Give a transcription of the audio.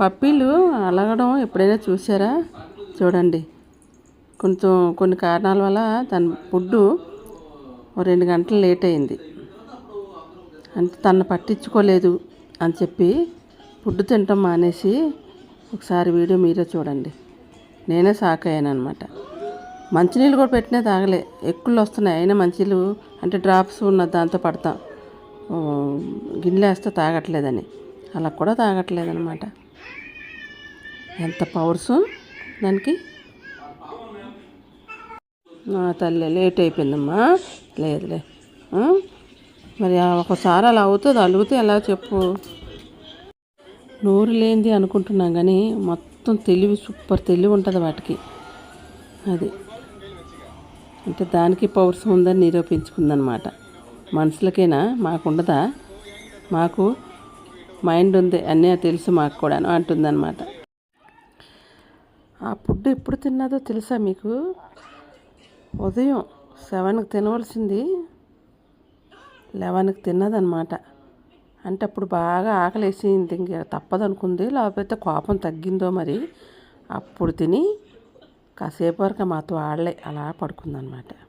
పప్పీలు అలగడం ఎప్పుడైనా చూసారా చూడండి. కొంచెం కొన్ని కారణాల వల్ల తన ఫుడ్డు ఓ రెండు గంటలు లేట్ అయింది. అంటే తను పట్టించుకోలేదు అని చెప్పి ఫుడ్ తినటం మానేసి ఒకసారి వీడియో మీరే చూడండి. నేనే షాక్ అయ్యాను అనమాట మంచినీళ్ళు కూడా పెట్టినా తాగలే. ఎక్కులు వస్తున్నాయి. అయినా మంచినీళ్ళు అంటే డ్రాప్స్ ఉన్న దాంతో పడతాం. గిన్నెలు వేస్తే తాగట్లేదని. అలా కూడా తాగట్లేదనమాట ఎంత పవర్స్? దానికి? నా తల్లి లేట్ అయిపోయిందమ్మా. లేదులే మరి ఆ ఒకసారి అలా అవుతుంది అలుగుతే ఎలా చెప్పు? నోరు లేనిది అనుకుంటున్నాం కానీ మొత్తం తెలివి సూపర్ తెలివి ఉంటుంది వాటికి. అది. అంటే దానికి పవర్స్ ఉందని నిరూపించుకుందనమాట. మనుషులకైనా మాకు ఉండదా మాకు మైండ్ ఉంది అన్నీ తెలుసు మాకు కూడాను అంటుందన్నమాట ఆ ఫుడ్ ఎప్పుడు తిన్నదో తెలుసా మీకు? ఉదయం సెవెన్కి తినవలసింది. లెవెన్కి తిన్నదనమాట అంటే అప్పుడు బాగా ఆకలేసింది. ఇంక తప్పదనుకుంది. లేకపోతే కోపం తగ్గిందో మరి. అప్పుడు తిని కాసేపు వరకు మాతో ఆడలే. అలా పడుకుందనమాట